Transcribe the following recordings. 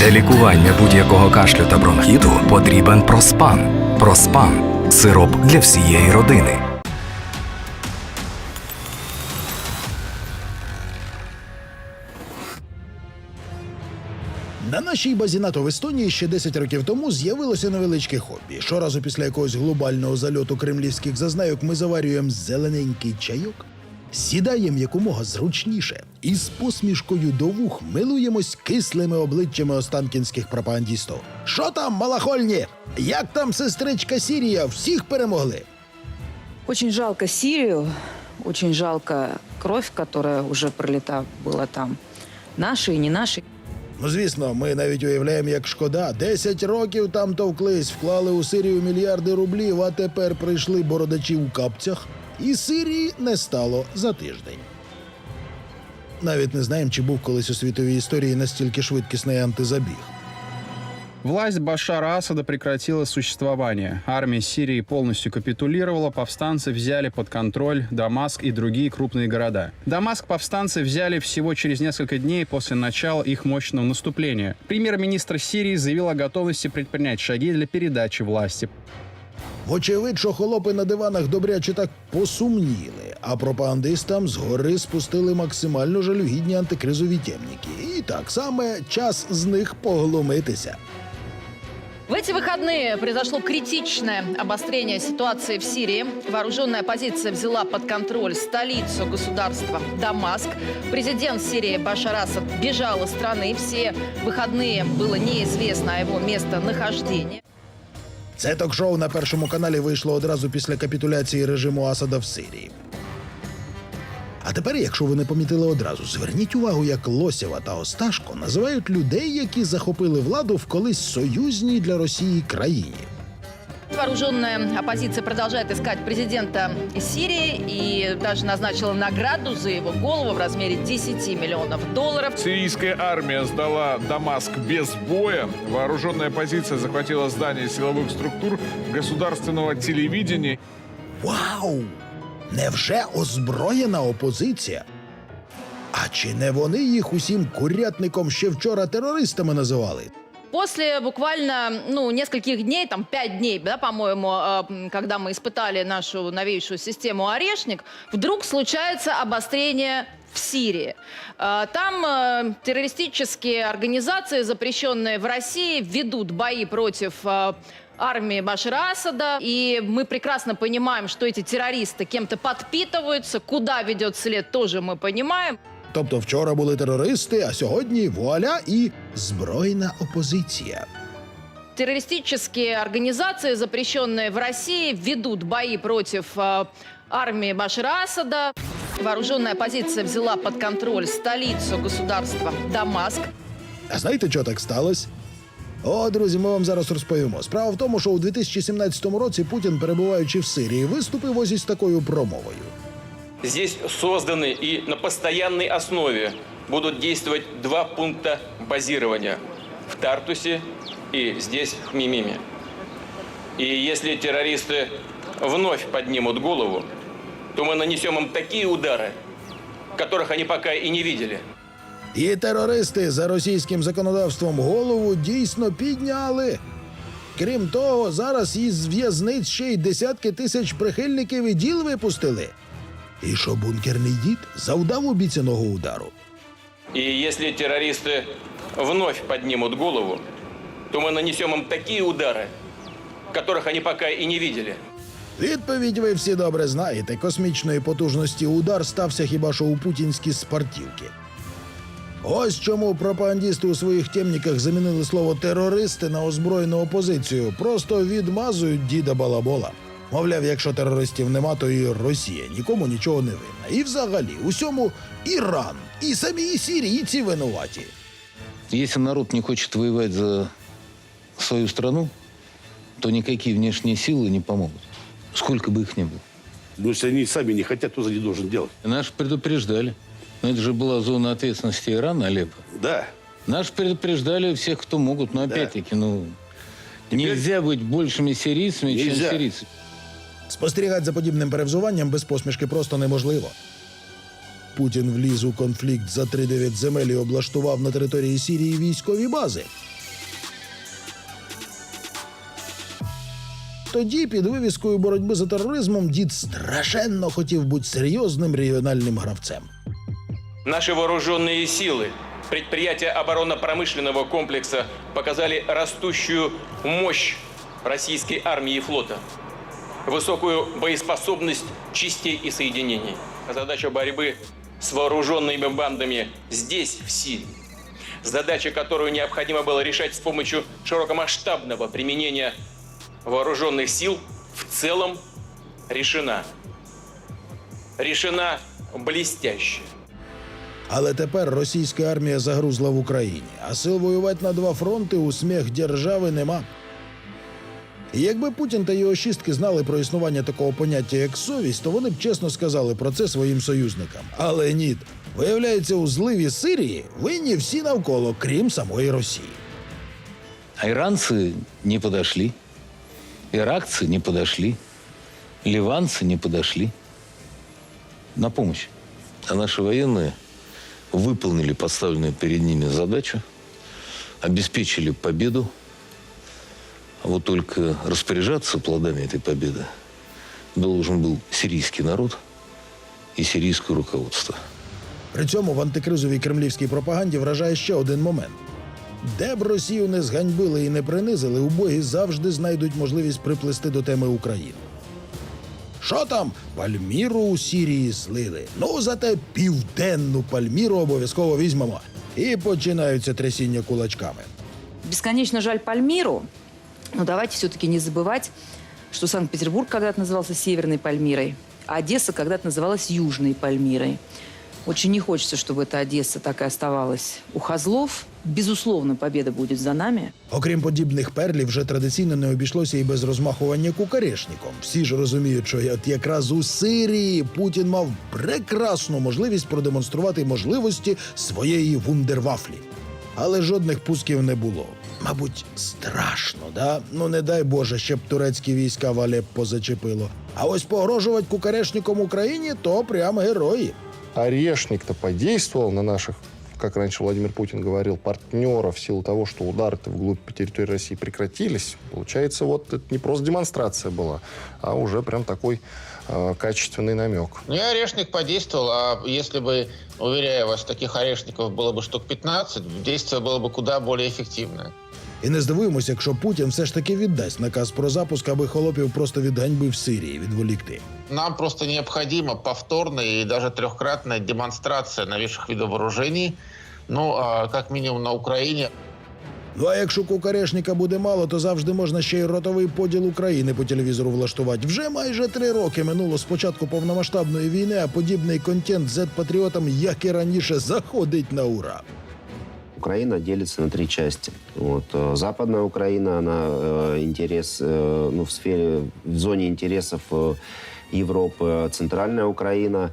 Для лікування будь-якого кашлю та бронхіту потрібен проспан. Проспан сироп для всієї родини. На нашій базі НАТО в Естонії ще 10 років тому з'явилося невеличке хобі. Щоразу після якогось глобального зальоту кремлівських зазнайок ми заварюємо зелененький чайок, сідаємо якомога зручніше і з посмішкою до вух милуємось кислими обличчями останкінських пропагандістів. Що там, малахольні? Як там сестричка Сірія? Всіх перемогли? Очень жалко Сирию, очень жалко кровь, которая уже пролита была там. Наши и не наши. Ну, звісно, ми навіть уявляємо, як шкода. Десять років там товклись, вклали у Сирію мільярди рублів, а тепер прийшли бородачі у капцях, і Сирії не стало за тиждень. Навіть не знаємо, чи був колись у світовій історії настільки швидкісний антизабіг. Власть Башара Асада прекратила существование. Армия Сирии полностью капитулировала, повстанцы взяли под контроль Дамаск и другие крупные города. Дамаск повстанцы взяли всего через несколько дней после начала их мощного наступления. Премьер-министр Сирии заявил о готовности предпринять шаги для передачи власти. Вочевидь, що холопи на диванах добряче так посумніли, а пропагандистам згори спустили максимально жалюгідні антикризові темніки. І так саме час з них поглумитися. В эти выходные произошло критичное обострение ситуации в Сирии. Вооруженная оппозиция взяла под контроль столицу государства Дамаск. Президент Сирии Башар Асад бежал из страны. Все выходные было неизвестно о его местонахождении. Це ток-шоу на першому каналі вийшло одразу після капітуляції режиму Асада в Сирії. А тепер, якщо ви не помітили одразу, зверніть увагу, як Лосєва та Осташко називають людей, які захопили владу в колись союзній для Росії країні. Вооруженная оппозиция продолжает искать президента Сирии и даже назначила награду за его голову в размере 10 миллионов долларов. Сирийская армия сдала Дамаск без боя. Вооруженная оппозиция захватила здание силовых структур государственного телевидения. Вау! Невже озброєна опозиція? А чи не вони їх усім курятником ще вчора терористами називали? После буквально, ну, нескольких дней, там, пять дней, да, по-моему, э, когда мы испытали нашу новейшую систему «Орешник», вдруг случается обострение в Сирии. Э, Там э, террористические организации, запрещенные в России, ведут бои против армии Башара Асада. И мы прекрасно понимаем, что эти террористы кем-то подпитываются. Куда ведет след, тоже мы понимаем. Тобто вчора були терористи, а сьогодні вуаля і збройна опозиція. Террористические организации, запрещенные в России, ведут бои против э, армии Башара Асада. Вооруженная оппозиция взяла под контроль столицу государства Дамаск. А знаєте, що так сталося? О, друзі, ми вам зараз розповімо. Справа в тому, що у 2017 році Путін, перебуваючи в Сирії, виступив ось із такою промовою. Здесь созданы и на постоянной основе будут действовать два пункта базирования в Тартусе и здесь, в Мимиме. И если террористы вновь поднимут голову, то мы нанесем им такие удары, которых они пока и не видели. І терористи за російським законодавством голову дійсно підняли. Крім того, зараз із в'язниць ще й десятки тисяч прихильників і діл випустили. І що бункерний дід завдав обіцяного удару. И если террористы вновь поднимут голову, то мы нанесем им такие удары, которых они пока и не видели. Відповідь ви всі добре знаєте. Космічної потужності удар стався хіба що у путінські спартівки. Ось чому пропагандісти у своїх темниках замінили слово терористи на озброєну опозицію. Просто відмазують діда балабола. Мовляв, якщо терористів нема, то і Росія нікому нічого не винна. І взагалі, усьому Іран і самі сірійці винуваті. Если народ не хочет воевать за свою страну, то никакие внешние силы не помогут. Сколько бы их ни было. Но если они сами не хотят, кто за них должен делать? Нас предупреждали. Но это же была зона ответственности Ирана, Алеппо. Да. Нас предупреждали всех, кто могут. Но опять-таки, ну, нельзя быть большими сирийцами, чем Нельзя. Спостерігати за подібним перевзуванням без посмішки просто неможливо. Путін вліз у конфлікт за 3-9 земель і облаштував на території Сірії військові бази. Тоді під вивіскою боротьби за тероризмом дід страшенно хотів бути серйозним регіональним гравцем. Наші вооруженные силы, підприємства оборонно-промышленного комплексу показали растущую мощь російської армії и флота высокую боеспособность частей и соединений. Задача борьбы с вооруженными бандами здесь, в Сирии, задача, которую необходимо было решать с помощью широкомасштабного применения вооруженных сил, в целом решена. Решена блестяще. Але тепер російська армія загрузла в Україні, а сил воювати на два фронти у сміх держави нема. І якби Путін та його шістки знали про існування такого поняття, як совість, то вони б чесно сказали про це своїм союзникам. Але ні. Виявляється, у зливі Сирії винні всі навколо, крім самої Росії. А иранцы не подошли, иракцы не подошли, ливанцы не подошли на помощь. А наши военные выполнили поставленную перед ними задачу, обеспечили победу. А вот только распоряжаться плодами этой победы должен был сирийский народ и сирийское руководство. При цьому в антикризовій кремлівській пропаганді вражає ще один момент. Де б Росію не зганьбили і не принизили, убогі завжди знайдуть можливість приплести до теми України. Що там? Пальміру у Сірії слили. Ну, зате південну пальміру обов'язково візьмемо. І починаються трясіння кулачками. Бесконечно жаль Пальмиру, но давайте все-таки не забывать, что Санкт-Петербург когда-то назывался Северной Пальмирой, а Одесса когда-то называлась Южной Пальмирой. Очень не хочется, чтобы эта Одесса так и оставалась. У Хозлов, безусловно, победа будет за нами. Окрім подібних перлів, вже традиційно не обійшлося і без розмахування кукарешником. Всі ж розуміють, що от якраз у Сирії Путін мав прекрасну можливість продемонструвати можливості своєї вундервафлі. Але жодних пусків не було. Мабуть, страшно, да? Ну не дай Боже, щоб турецькі війська в Алеппо зачепило. А ось погрожувати кукарешником Україні то прям герої. Орешник-то подействовал на наших, как раньше Владимир Путин говорил, партнеров в силу того, что удары-то вглубь по территории России прекратились. Получается, вот это не просто демонстрация была, а уже прям такой э, качественный намек. Не орешник подействовал, а если бы, уверяю вас, таких орешников было бы штук 15, действие было бы куда более эффективное. І не здивуємося, якщо Путін все ж таки віддасть наказ про запуск, аби холопів просто від ганьби в Сирії відволікти. Нам просто необходима повторная и даже трехкратная демонстрация новейших видов вооружений, ну, а, как минимум на Украине, Ну а якщо кукарешника буде мало, то завжди можна ще й ротовий поділ України по телевізору влаштувати. Вже майже три роки минуло з початку повномасштабної війни, а подібний контент Z-патріотам, як і раніше, заходить на ура. Украина делится на три части. Вот, э, Западная Украина, она э, интерес, э, ну, в сфере, в зоне интересов э, Европы, Центральная Украина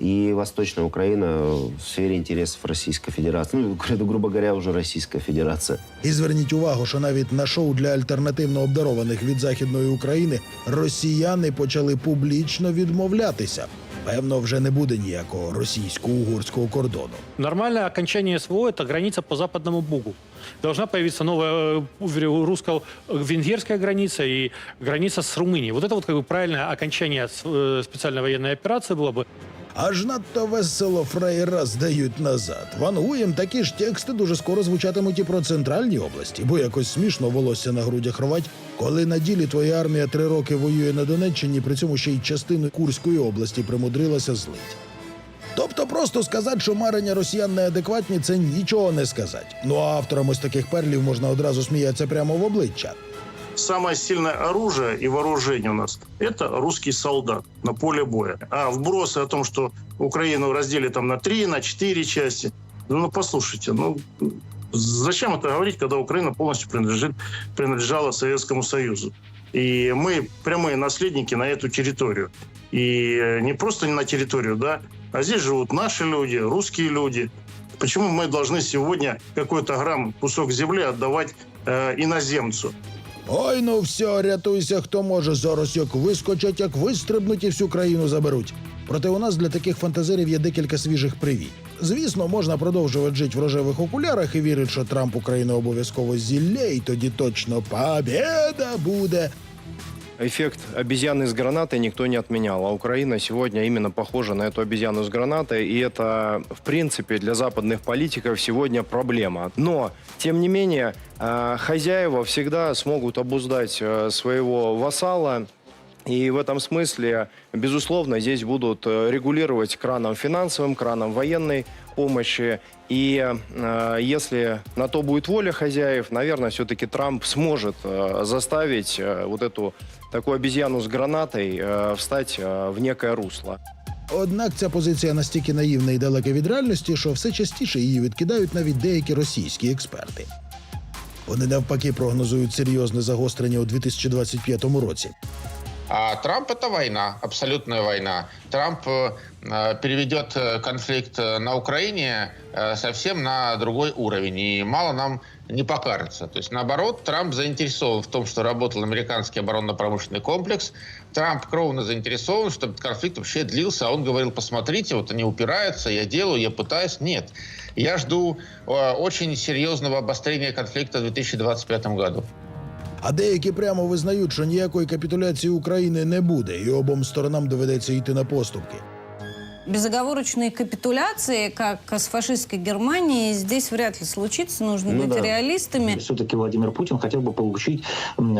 и Восточная Украина э, в сфере интересов Российской Федерации. Ну, гру- грубо говоря, уже Российская Федерация. І зверніть увагу, що навіть на шоу для альтернативно обдарованих від західної України росіяни почали публічно відмовлятися. Певно, вже не буде ніякого російсько-угорського кордону. Нормальное окончание СВО – это граница по западному Бугу. Должна появиться новая э, русско-венгерская граница и граница с Румынией. Вот это вот как бы правильное окончание с- э, специальной военной операции было бы. Аж надто весело фраєра здають назад. Вангуєм такі ж тексти дуже скоро звучатимуть і про центральні області, бо якось смішно волосся на грудях рвать, коли на ділі твоя армія три роки воює на Донеччині, при цьому ще й частину Курської області примудрилася злить. Тобто просто сказати, що марення росіян неадекватні, це нічого не сказати. Ну а авторам ось таких перлів можна одразу сміятися прямо в обличчя. Самое сильное оружие и вооружение у нас – это русский солдат на поле боя. А вбросы о том, что Украину разделили там на три, на четыре части, ну, послушайте, ну зачем это говорить, когда Украина полностью принадлежит, принадлежала Советскому Союзу? И мы прямые наследники на эту территорию. И э, не просто на территорию, да, а здесь живут наши люди, русские люди. Почему мы должны сегодня какой-то грамм, кусок земли отдавать э, иноземцу? Ой, ну все, рятуйся, хто може. Зараз як вискочать, як вистрибнуть і всю країну заберуть. Проте у нас для таких фантазерів є декілька свіжих привій. Звісно, можна продовжувати жити в рожевих окулярах і вірити, що Трамп Україну обов'язково зілє, і тоді точно побєда буде эффект обезьяны с гранатой никто не отменял, а Украина сегодня именно похожа на эту обезьяну с гранатой, и это, в принципе, для западных политиков сегодня проблема. Но, тем не менее, э, хозяева всегда смогут обуздать э, своего вассала, и в этом смысле, безусловно, здесь будут э, регулировать краном финансовым, краном военной помощи. И э, если на то будет воля хозяев, наверное, все-таки Трамп сможет э, заставить э, вот эту такую обезьяну с гранатой э, встать э, в некое русло. Однак ця позиція настільки наївна і далека від реальності, що все частіше її відкидають навіть деякі російські експерти. Вони навпаки прогнозують серйозне загострення у 2025 році. А Трамп это война, абсолютная война. Трамп э, э, переведет э, конфликт на Украине совсем на другой уровень. И мало нам не покажется. То есть, наоборот, Трамп заинтересован в том, что работал американский оборонно-промышленный комплекс. Трамп кровно заинтересован, чтобы конфликт вообще длился. А он говорил, посмотрите, вот они упираются, я делаю, я пытаюсь. Нет. Я жду очень серьезного обострения конфликта в 2025 году. А деякі прямо визнають, що ніякої капітуляції України не буде, і обом сторонам доведеться йти на поступки. Безоговорочной капитуляции, как с фашистской Германией, здесь вряд ли случится. Нужно Ну быть да. реалистами. Все-таки Владимир Путин хотел бы получить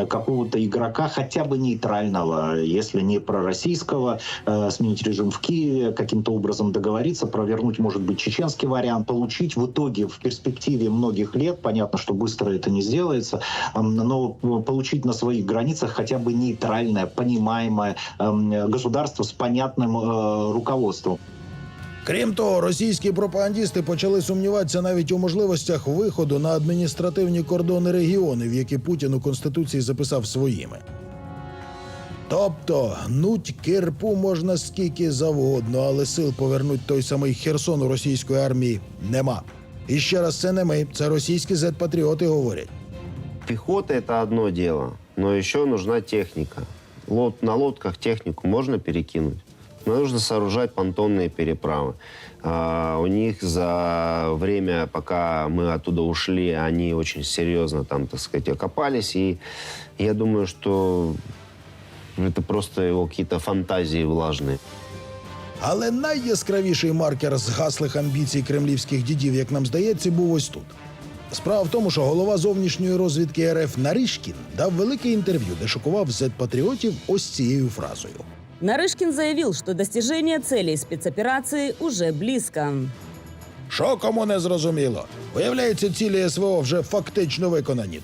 какого-то игрока, хотя бы нейтрального, если не пророссийского, э, сменить режим в Киеве, каким-то образом договориться, провернуть, может быть, чеченский вариант, получить в итоге в перспективе многих лет, понятно, что быстро это не сделается, м, но получить на своих границах хотя бы нейтральное, понимаемое м, государство с понятным э, руководством. Крім того, російські пропагандісти почали сумніватися навіть у можливостях виходу на адміністративні кордони регіонів, які Путін у конституції записав своїми. Тобто, гнуть кирпу можна скільки завгодно, але сил повернуть той самий Херсон у російської армії нема. І ще раз, це не ми, це російські зет-патріоти говорять. Пехота – это одно дело, но еще нужна техника. Лод, на лодках технику можно перекинуть? Но нужно сооружать понтонные переправы. А, у них за время, пока мы оттуда ушли, они очень серьезно там, так сказать, окопались. И я думаю, что это просто его какие-то фантазии влажные. Але найяскравіший маркер згаслих амбіцій кремлівських дідів, як нам здається, був ось тут. Справа в тому, що голова зовнішньої розвідки РФ Наришкін дав велике інтерв'ю, де шокував зет-патріотів ось цією фразою. Нарышкин заявил, что достижение целей спецоперации уже близко. Що кому не зрозуміло? Виявляється, цілі СВО вже фактично виконані.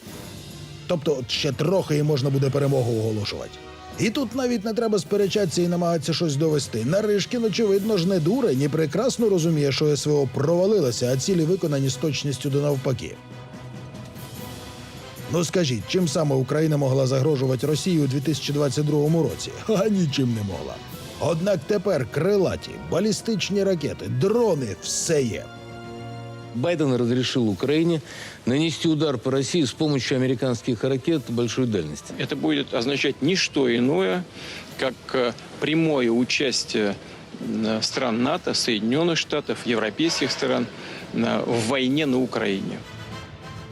Тобто, ще трохи і можна буде перемогу оголошувати. І тут навіть не треба сперечатися і намагатися щось довести. Наришкін, очевидно ж, не дурень і прекрасно розуміє, що СВО провалилося, а цілі виконані з точністю до навпаки. Ну скажіть, чим саме Україна могла загрожувати Росії у 2022 році? А нічим не могла. Однак тепер крилаті, балістичні ракети, дрони все є. Байден разрешил Украине нанести удар по России с помощью американских ракет большой дальности. Это будет означать не что иное, как э, прямое участие э, стран НАТО, Соединенных Штатов, европейских стран э, в войне на Украине.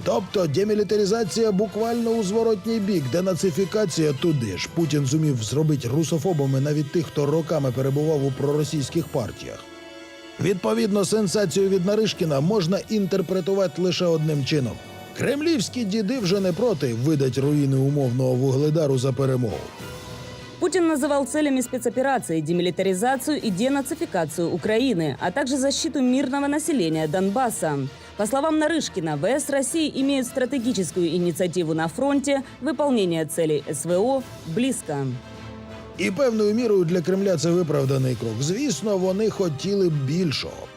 Тобто демілітаризація буквально у зворотній бік, денацифікація туди ж. Путін зумів зробити русофобами навіть тих, хто роками перебував у проросійських партіях. Відповідно, сенсацію від Наришкіна можна інтерпретувати лише одним чином. Кремлівські діди вже не проти видать руїни умовного вугледару за перемогу. Путин называл целями спецоперации демилитаризацию и денацификацию Украины, а также защиту мирного населения Донбасса. По словам Нарышкина, ВС России имеют стратегическую инициативу на фронте, выполнение целей СВО близко. І певною мірою для Кремля це виправданий крок. Звісно, вони хотіли б більшого.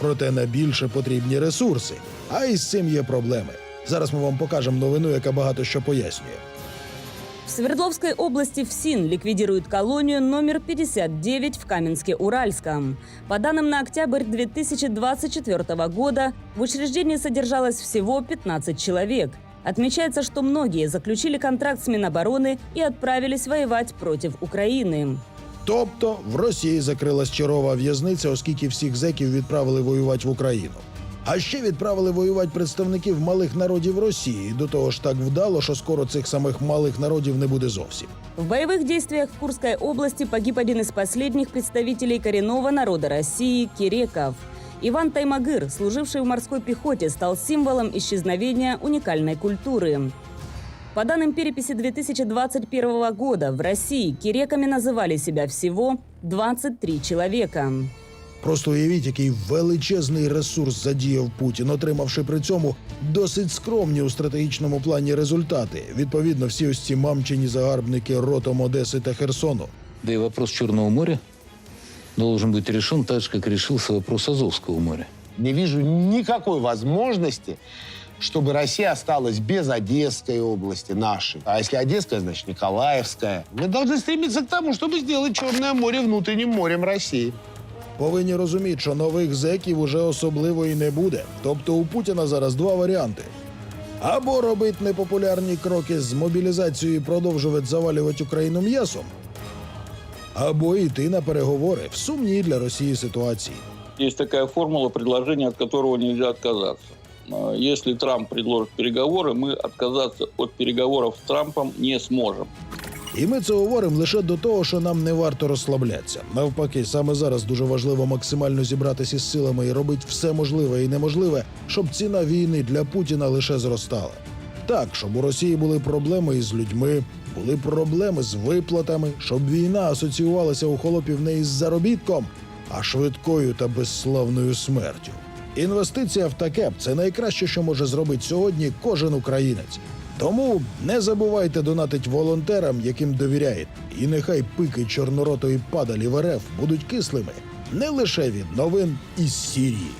Проте на більше потрібні ресурси. А із цим є проблеми. Зараз ми вам покажемо новину, яка багато що пояснює. В Свердловской области ФСИН ликвидирует колонию номер 59 в Каменске-Уральском. По данным на октябрь 2024 года в учреждении содержалось всего 15 человек. Отмечается, что многие заключили контракт с Минобороны и отправились воевать против Украины. Тобто в Росії закрилась чарова в'язниця, оскільки всіх зеків відправили воювати в Україну. А ще відправили воювати представників малих народів Росії. До того ж так вдало, що скоро цих самих малих народів не буде зовсім. В боевых действиях в Курской области погиб один из последних представителей коренного народа России – Киреков. Иван Таймагыр, служивший в морской пехоте, стал символом исчезновения уникальной культуры. По данным переписи 2021 года, в России киреками называли себя всего 23 человека. Просто уявіть, який величезний ресурс задіяв Путін, отримавши при цьому досить скромні у стратегічному плані результати. Відповідно, всі ось ці мамчині загарбники ротом Одеси та Херсону. Да и вопрос Черного моря должен быть решен так же, как решился вопрос Азовского моря. Не вижу никакой возможности, чтобы Россия осталась без Одесской области нашей. А если Одесская, значит Николаевская. Мы должны стремиться к тому, чтобы сделать Черное море внутренним морем России. Повинні розуміти, що нових зеків уже особливо і не буде. Тобто у Путіна зараз два варіанти. Або робити непопулярні кроки з мобілізацією і продовжувати завалювати Україну м'ясом, або йти на переговори в сумній для Росії ситуації. Есть такая формула предложения, от которого нельзя отказаться. А, Если Трамп предложит переговоры, мы отказаться от переговоров с Трампом не сможем. І ми це говоримо лише до того, що нам не варто розслаблятися. Навпаки, саме зараз дуже важливо максимально зібратися із силами і робити все можливе і неможливе, щоб ціна війни для Путіна лише зростала. Так, щоб у Росії були проблеми із людьми, були проблеми з виплатами, щоб війна асоціювалася у холопів не із заробітком, а швидкою та безславною смертю. Інвестиція в таке це найкраще, що може зробити сьогодні кожен українець. Тому не забувайте донатить волонтерам, яким довіряєте. І нехай пики чорноротої падалі в РФ будуть кислими не лише від новин із Сірії.